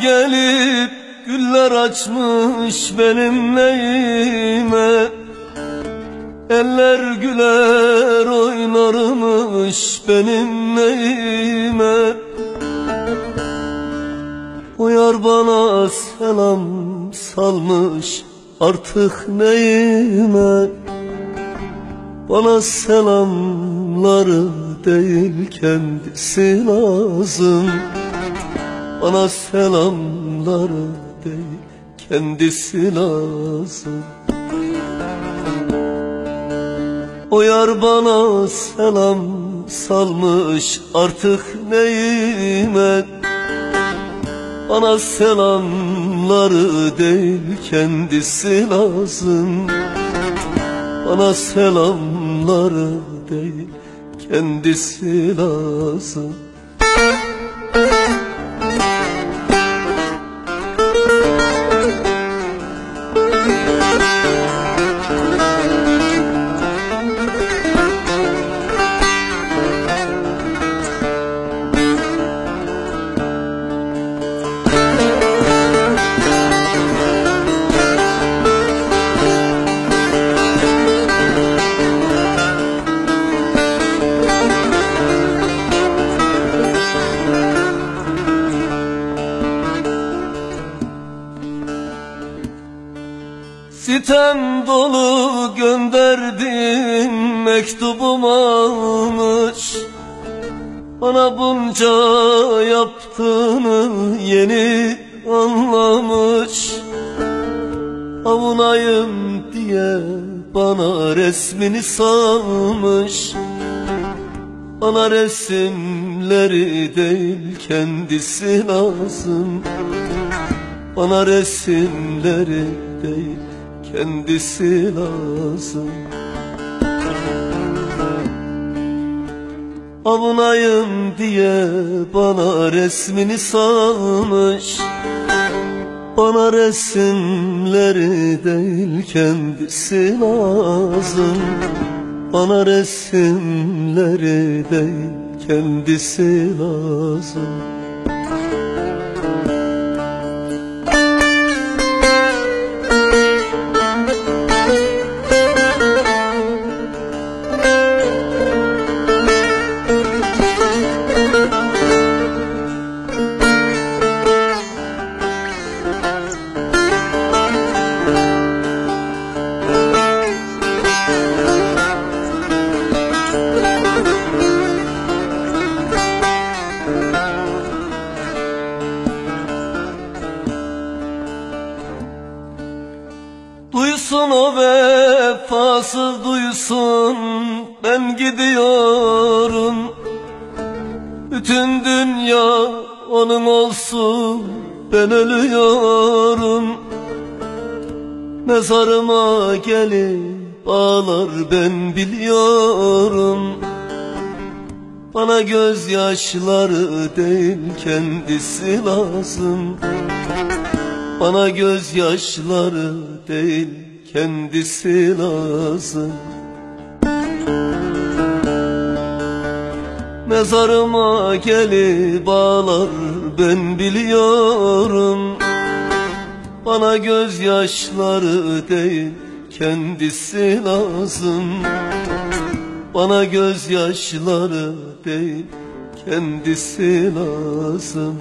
Gelip güller açmış benim neyime? Eller güler oynarmış benim neyime? O yar bana selam salmış artık neyime? Bana selamları değil kendisi lazım Bana selamları değil kendisi lazım. O yar bana selam salmış artık neyime Bana selamları değil kendisi lazım. Bana selamları değil kendisi lazım Sitem dolu gönderdim mektubum almış. Bana bunca yaptığını yeni anlamış. Avunayım diye bana resmini salmış. Bana resimleri değil kendisi lazım. Bana resimleri değil kendisi lazım. Avunayım diye bana resmini salmış Bana resimleri değil kendisi lazım. Bana resimleri değil kendisi lazım Duysun o vefasız duysun. Ben gidiyorum. Bütün dünya onun olsun. Ben ölüyorum. Mezarıma gelip ağlar ben biliyorum. Bana gözyaşları değil kendisi lazım. Bana gözyaşları değil kendisi lazım. Mezarıma gelip ağlar ben biliyorum. Bana gözyaşları değil kendisi lazım. Bana gözyaşları değil kendisi lazım